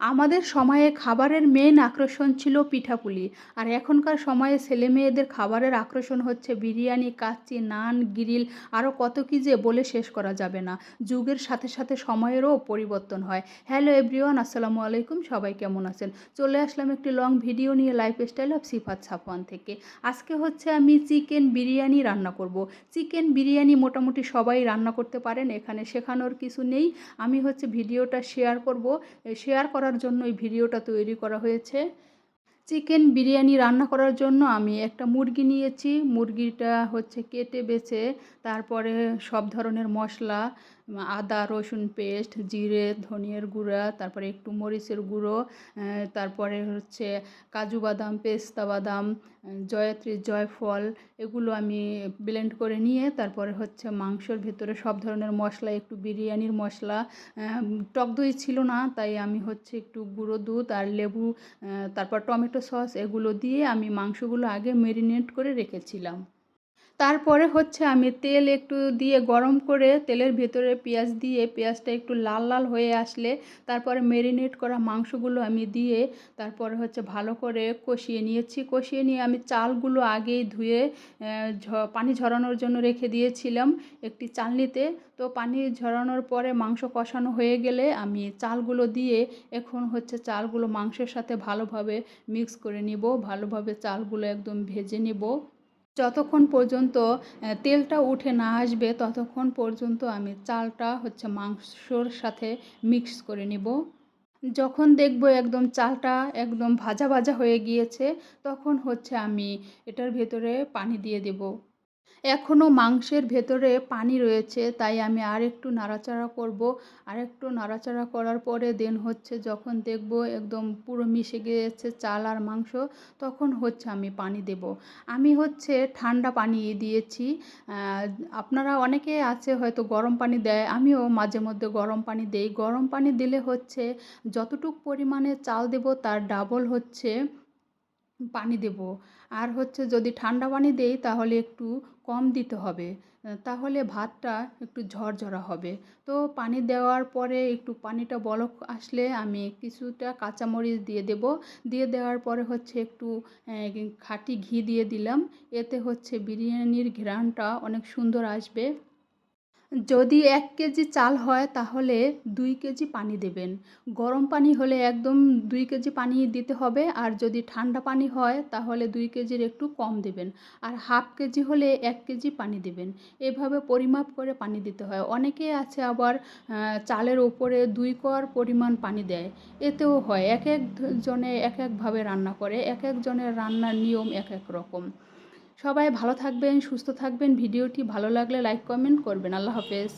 আমাদের সময়ে খাবারের মেন আকর্ষণ ছিল পিঠাপুলি। আর এখনকার সময়ে ছেলে মেয়েদের খাবারের আকর্ষণ হচ্ছে বিরিয়ানি, কাচ্চি, নান, গ্রিল আরও কত কী যে বলে শেষ করা যাবে না। যুগের সাথে সাথে সময়েরও পরিবর্তন হয়। হ্যালো এভরিওয়ান আসসালামু আলাইকুম, সবাই কেমন আছেন? চলে আসলাম একটি লং ভিডিও নিয়ে lifestyle of Sifat Safwan থেকে। আজকে হচ্ছে আমি চিকেন বিরিয়ানি রান্না করব। চিকেন বিরিয়ানি মোটামুটি সবাই রান্না করতে পারেন, এখানে শেখানোর কিছু নেই। আমি হচ্ছে ভিডিওটা শেয়ার করব। শেয়ার করার জন্য এই ভিডিওটা তৈরি করা হয়েছে। চিকেন বিরিয়ানি রান্না করার জন্য আমি একটা মুরগি নিয়েছি। মুরগিটা হচ্ছে কেটে বেছে, তারপরে সব ধরনের মশলা আদা, রসুন পেস্ট, জিরে, ধনিয়ার গুঁড়া, তারপরে একটু মরিচের গুঁড়ো তারপরে হচ্ছে কাজু বাদাম, পেস্তা বাদাম জয়ত্রী, জয়ফল, এগুলো আমি ব্লেন্ড করে নিয়ে তারপরে হচ্ছে মাংসর ভেতরে সব ধরনের মশলা, একটু বিরিয়ানির মশলা টক দই ছিল না, তাই আমি হচ্ছে একটু গুঁড়ো দুধ আর লেবু তারপর টমেটো সস এগুলো দিয়ে আমি মাংসগুলো আগে মেরিনেট করে রেখেছিলাম। তারপরে হচ্ছে আমি তেল একটু দিয়ে গরম করে তেলের ভেতরে পেঁয়াজ দিয়ে পেঁয়াজটা একটু লাল লাল হয়ে আসলে তারপরে মেরিনেট করা মাংসগুলো আমি দিয়ে তারপরে হচ্ছে ভালো করে কষিয়ে নিয়েছি। কষিয়ে নিয়ে আমি চালগুলো আগেই ধুয়ে পানি ঝরানোর জন্য রেখে দিয়েছিলাম একটি চালনিতে। তো পানি ঝরানোর পরে মাংস কষানো হয়ে গেলে আমি চালগুলো দিয়ে এখন হচ্ছে চালগুলো মাংসের সাথে ভালোভাবে মিক্স করে নিব। ভালোভাবে চালগুলো একদম ভেজে নিব। যতক্ষণ পর্যন্ত তেলটা উঠে না আসবে, ততক্ষণ পর্যন্ত আমি চালটা হচ্ছে মাংসর সাথে মিক্স করে নিব। যখন দেখব একদম চালটা একদম ভাজা ভাজা হয়ে গিয়েছে, তখন হচ্ছে আমি এটার ভেতরে পানি দিয়ে দেব। এখনও মাংসের ভেতরে পানি রয়েছে, তাই আমি আর একটু নাড়াচাড়া করব। আর একটু নাড়াচাড়া করার পরে দেন হচ্ছে যখন দেখব একদম পুরো মিশে গিয়েছে চাল আর মাংস, তখন হচ্ছে আমি পানি দেব। আমি হচ্ছে ঠান্ডা পানি দিয়েছি। আপনারা অনেকে আছে হয়তো গরম পানি দেয়, আমিও মাঝে মধ্যে গরম পানি দেই। গরম পানি দিলে হচ্ছে যতটুক পরিমাণে চাল দেব তার ডাবল হচ্ছে পানি দেব। আর হচ্ছে যদি ঠান্ডা পানি দেই তাহলে একটু কম দিতে হবে। তাহলে ভাতটা একটু ঝরঝরা হবে। তো পানি দেওয়ার পরে একটু পানিটা বলক আসলে আমি কিছুটা কাঁচামরিচ দিয়ে দেব। দিয়ে দেওয়ার পরে হচ্ছে একটু খাঁটি ঘি দিয়ে দিলাম। এতে হচ্ছে বিরিয়ানির ঘ্রাণটা অনেক সুন্দর আসবে। যদি এক কেজি চাল হয়, তাহলে দুই কেজি পানি দেবেন। গরম পানি হলে একদম দুই কেজি পানি দিতে হবে, আর যদি ঠান্ডা পানি হয়, তাহলে দুই কেজির একটু কম দেবেন। আর হাফ কেজি হলে এক কেজি পানি দেবেন। এভাবে পরিমাপ করে পানি দিতে হয়। অনেকে আছে আবার চালের ওপরে দুই কর পরিমাণ পানি দেয়। এতেও হয়। এক এক জনে এক একভাবে রান্না করে। এক একজনের রান্নার নিয়ম এক এক রকম। সবাই ভালো থাকবেন সুস্থ থাকবেন। ভিডিওটি ভালো লাগলে লাইক কমেন্ট করবেন। আল্লাহ হাফেজ।